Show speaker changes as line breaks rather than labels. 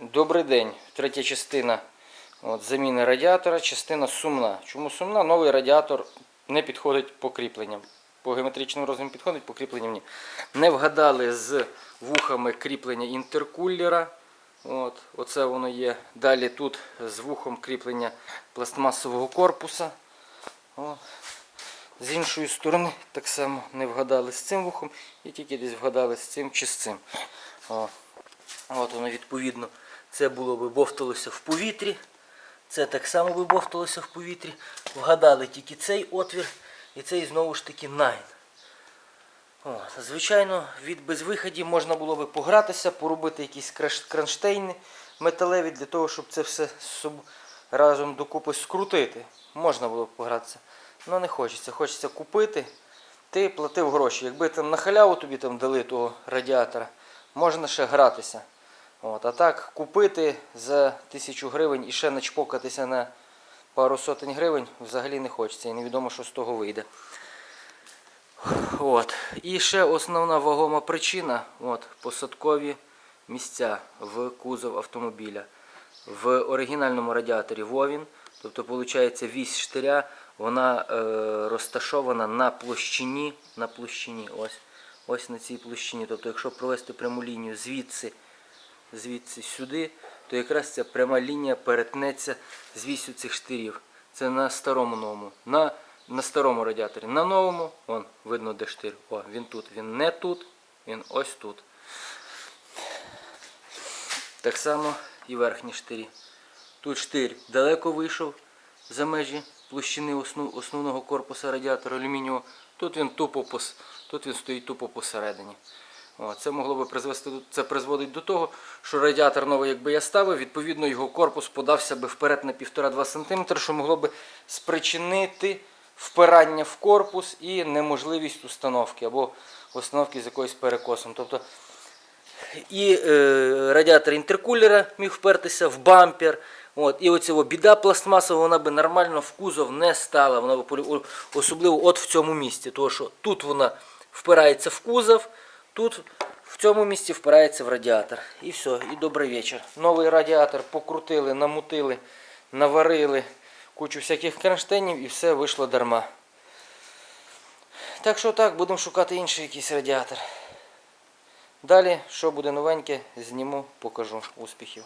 Добрий день. Третя частина от, заміни радіатора, частина сумна. Чому сумна? Новий радіатор не підходить по кріпленням. По геометричному розміру підходить, по кріпленням ні. Не вгадали з вухами кріплення інтеркулера. От, оце воно є. Далі тут з вухом кріплення пластмасового корпуса. От. З іншої сторони так само не вгадали з цим вухом і тільки десь вгадали з цим чи з цим. О. От воно відповідно. Це було би бовталося в повітрі. Це так само би бовталося в повітрі. Вгадали тільки цей отвір і цей знову ж таки найн. Звичайно, від безвиходів можна було би погратися, поробити якісь кронштейни металеві для того, щоб це все разом докупи скрутити. Можна було б погратися. Але не хочеться. Хочеться купити. Ти платив гроші. Якби там на халяву тобі там дали того радіатора, можна ще гратися. От, а так купити за тисячу гривень і ще начпокатися на пару сотень гривень взагалі не хочеться. І невідомо, що з того вийде. От. І ще основна вагома причина от, посадкові місця в кузов автомобіля. В оригінальному радіаторі Вовін, тобто виходить вісь штиря, вона е, розташована на площині, на площині, ось, ось на цій площині. Тобто, якщо провести пряму лінію звідси, звідси сюди, то якраз ця пряма лінія перетнеться з вісю цих штирів. Це на старому новому. На, на старому радіаторі. На новому, вон, видно, де штир. О, він тут. Він не тут, він ось тут. Так само і верхні штирі. Тут штир далеко вийшов за межі площини основ- основного корпуса радіатора алюмінієвого. Тут він тупо тут він стоїть тупо посередині. Це могло би призвести це призводить до того, що радіатор новий, якби я ставив, відповідно його корпус подався би вперед на 1,5-2 см, що могло би спричинити впирання в корпус і неможливість установки або установки з якоюсь перекосом. Тобто і е, радіатор інтеркулера міг впертися в бампер. От, і оцього біда пластмасова, вона би нормально в кузов не стала. Вона би особливо от в цьому місці. Тому що тут вона впирається в кузов, тут в цьому місці впирається в радіатор. І все, і добрий вечір. Новий радіатор покрутили, намутили, наварили кучу всяких кронштейнів і все вийшло дарма. Так що так, будемо шукати інший якийсь радіатор. Далі, що буде новеньке, зніму, покажу. Успіхів.